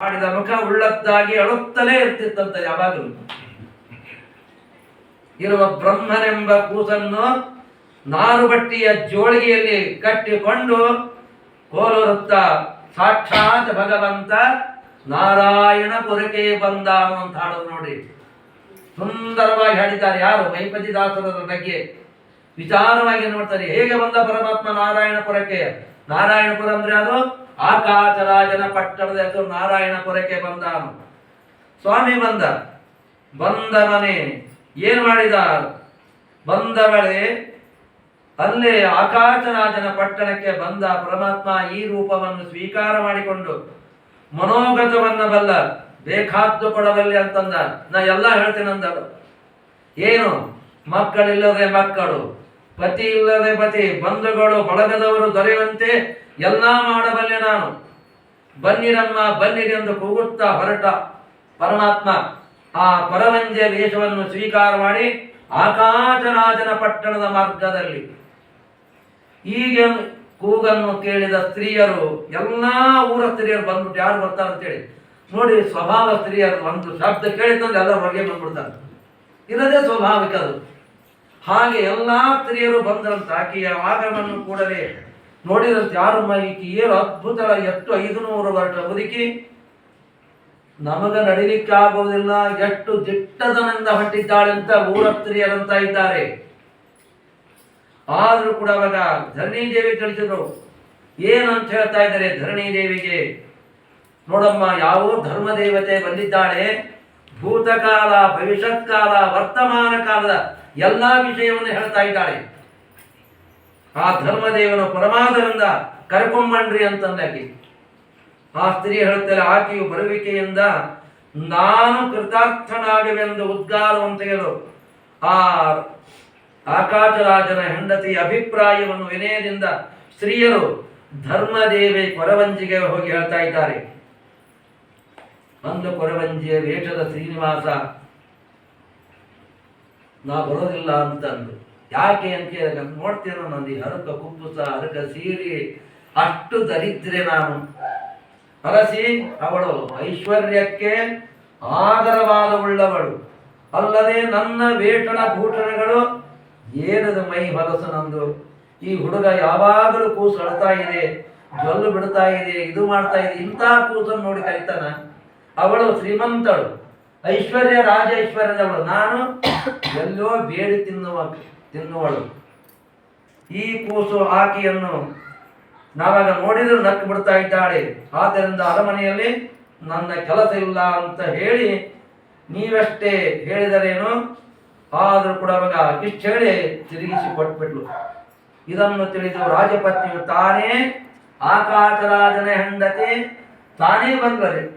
ಮಾಡಿದ ಮುಖ ಉಳ್ಳದ್ದಾಗಿ ಅಳುತ್ತಲೇ ಇರ್ತಿತ್ತಂತ ಯಾವಾಗಲೂ. ಇರುವ ಬ್ರಹ್ಮನೆಂಬ ಕೂಸನ್ನು ನಾರುಬಟ್ಟಿಯ ಜೋಳಿಗೆಯಲ್ಲಿ ಕಟ್ಟಿಕೊಂಡು ಕೋಲುರುತ್ತ ಸಾಕ್ಷಾತ್ ಭಗವಂತ ನಾರಾಯಣ ಪುರಕೆ ಬಂದ ಅಂತ ಹಾಡೋದು ನೋಡಿ. ಸುಂದರವಾಗಿ ಹಾಡಿದ್ದಾರೆ ಯಾರು? ಮೈಪತಿ ದಾಸರ ಬಗ್ಗೆ ವಿಚಾರವಾಗಿ ನೋಡ್ತಾರೆ. ಹೇಗೆ ಬಂದ ಪರಮಾತ್ಮ ನಾರಾಯಣಪುರಕ್ಕೆ ನಾರಾಯಣಪುರ ಅಂದ್ರೆ ಅದು ಆಕಾಶರಾಜನ ಪಟ್ಟಣದ ಹೆಸರು ನಾರಾಯಣಪುರಕ್ಕೆ ಬಂದ ಸ್ವಾಮಿ ಬಂದ. ಬಂದ ಮನೆ. ಏನ್ ಮಾಡಿದ? ಬಂದ ಬಳಿ ಅಲ್ಲೇ ಆಕಾಶರಾಜನ ಪಟ್ಟಣಕ್ಕೆ ಬಂದ ಪರಮಾತ್ಮ ಈ ರೂಪವನ್ನು ಸ್ವೀಕಾರ ಮಾಡಿಕೊಂಡು ಮನೋಗತವನ್ನ ಬಲ್ಲ, ಬೇಕಾದ್ದು ಕೊಡಬಲ್ಲೆ ಅಂತಂದ. ನಾ ಎಲ್ಲ ಹೇಳ್ತೇನೆ ಅಂದ ಏನು? ಮಕ್ಕಳಿಲ್ಲದೆ ಮಕ್ಕಳು. ಪತಿ ಇಲ್ಲದೆ ಪತಿ, ಬಂಧುಗಳು ಬಳಗದವರು ದೊರೆಯುವಂತೆ ಎಲ್ಲ ಮಾಡಬಲ್ಲೆ ನಾನು. ಬನ್ನಿರಮ್ಮ ಬನ್ನಿರಿ ಎಂದು ಕೂಗುತ್ತಾ ಹೊರಟ ಪರಮಾತ್ಮ ಆ ಪರವಂಜೆ ವೇಷವನ್ನು ಸ್ವೀಕಾರ ಮಾಡಿ ಆಕಾಶರಾಜನ ಪಟ್ಟಣದ ಮಾರ್ಗದಲ್ಲಿ. ಈಗ ಕೂಗನ್ನು ಕೇಳಿದ ಸ್ತ್ರೀಯರು, ಎಲ್ಲಾ ಊರ ಸ್ತ್ರೀಯರು ಬಂದ್ಬಿಟ್ಟು ಯಾರು ಬರ್ತಾರೆ ಅಂತೇಳಿ. ನೋಡಿ, ಸ್ವಭಾವ ಸ್ತ್ರೀಯರು ಒಂದು ಶಬ್ದ ಕೇಳಿತಂದ್ರೆ ಎಲ್ಲ ಹೊರಗೆ ಬಂದ್ಬಿಡ್ತಾರೆ. ಇರದೇ ಸ್ವಾಭಾವಿಕ ಅದು. ಹಾಗೆ ಎಲ್ಲಾ ಸ್ತ್ರೀಯರು ಬಂದ್ರಂತ ಆಕೆಯ ಆಗಮನ ಕೂಡಲೇ ನೋಡಿದಂತೆ ಯಾರು ಮೈಕಿ ಏನು ಅದ್ಭುತ ಎಷ್ಟು ಐದು ನೂರು ವರ್ಷ ಬದುಕಿ? ನಮಗ ನಡಿಲಿಕ್ಕೆ ಆಗುವುದಿಲ್ಲ. ಎಷ್ಟು ದಿಟ್ಟದನಿಂದ ಹೊಟ್ಟಿದ್ದಾಳೆ ಅಂತ ಊರ ಸ್ತ್ರೀಯರಂತ ಇದ್ದಾರೆ. ಆದ್ರೂ ಕೂಡ ಅವಾಗ ಧರಣಿ ದೇವಿ ತಿಳಿಸಿದ್ರು, ಏನಂತ ಹೇಳ್ತಾ ಇದ್ದಾರೆ ಧರಣಿ ದೇವಿಗೆ ನೋಡಮ್ಮ, ಯಾವ ಧರ್ಮ ದೇವತೆ ಬಂದಿದ್ದಾಳೆ. ಭೂತಕಾಲ ಭವಿಷ್ಯತ್ ಕಾಲ ವರ್ತಮಾನ ಕಾಲದ ಎಲ್ಲಾ ವಿಷಯವನ್ನು ಹೇಳ್ತಾ ಇದ್ದಾಳೆ. ಆ ಧರ್ಮದೇವನ ಪರಮಾದರಿಂದ ಕರ್ಕೊಂಬಣ್ರಿ ಅಂತಂದಾಕಿ ಆ ಸ್ತ್ರೀ ಹೇಳುತ್ತಾರೆ ಆಕೆಯು ಬರುವಿಕೆಯಿಂದ ನಾನು ಕೃತಾರ್ಥನಾಗವೆಂದು ಉದ್ಗಾರವನ್ನು ತೆಗೆದು ಆ ಆಕಾಶರಾಜನ ಹೆಂಡತಿ ಅಭಿಪ್ರಾಯವನ್ನು ವಿನಯದಿಂದ ಸ್ತ್ರೀಯರು ಧರ್ಮದೇವಿ ಕೊರವಂಜಿಗೆ ಹೋಗಿ ಹೇಳ್ತಾ ಇದ್ದಾರೆ. ಅಂದು ಕೊರವಂಜಿಯ ವೇಷದ ಶ್ರೀನಿವಾಸ ನಾ ಬರೋದಿಲ್ಲ ಅಂತಂದು ಯಾಕೆ ಅಂತ ಕೇಳಿದ್ರೆ ನೋಡ್ತೀರೋ ನಂದು, ಹರಕ ಕುಪ್ಪುಸ ಹರಕ ಸೀರಿ, ಅಷ್ಟು ದರಿದ್ರೆ ನಾನು. ಅರಸಿ ಅವಳು ಐಶ್ವರ್ಯಕ್ಕೆ ಆಧಾರವಾದವುಳ್ಳವಳು ಅಲ್ಲದೆ ನನ್ನ ವೇತನ ಭೂಷಣಗಳು ಏನದು ಮೈ ಹೊಲಸು ನಂದು. ಈ ಹುಡುಗ ಯಾವಾಗಲೂ ಕೂಸು ಅಳ್ತಾ ಇದೆ, ಜೊಲ್ಲು ಬಿಡ್ತಾ ಇದೆ, ಇದು ಮಾಡ್ತಾ ಇದೆ, ಇಂಥ ಕೂಸನ್ನು ನೋಡಿ ಕರಿತಾನ. ಅವಳು ಶ್ರೀಮಂತಳು. ಐಶ್ವರ್ಯ ರಾಜ ಐಶ್ವರ್ಯದವಳು ನಾನು ಎಲ್ಲೋ ಬೇಡಿ ತಿನ್ನುವ ತಿನ್ನುವಳು. ಈ ಕೂಸು ಆಕೆಯನ್ನು ನಾವಾಗ ನೋಡಿದ್ರು ನಕ್ಕು ಬಿಡ್ತಾ ಇದ್ದಾಳೆ. ಆದ್ದರಿಂದ ಅರಮನೆಯಲ್ಲಿ ನನ್ನ ಕೆಲಸ ಇಲ್ಲ ಅಂತ ಹೇಳಿ ನೀವಷ್ಟೇ ಹೇಳಿದರೇನು? ಆದರೂ ಕೂಡ ಅವಾಗ ಇಷ್ಟು ಹೇಳಿ ತಿರುಗಿಸಿ ಕೊಟ್ಬಿಟ್ಲು. ಇದನ್ನು ತಿಳಿದು ರಾಜಪತ್ನಿಯು ತಾನೇ ಆಕಾಶರಾಜನ ಹೆಂಡತಿ ತಾನೇ ಬಂದರೆ.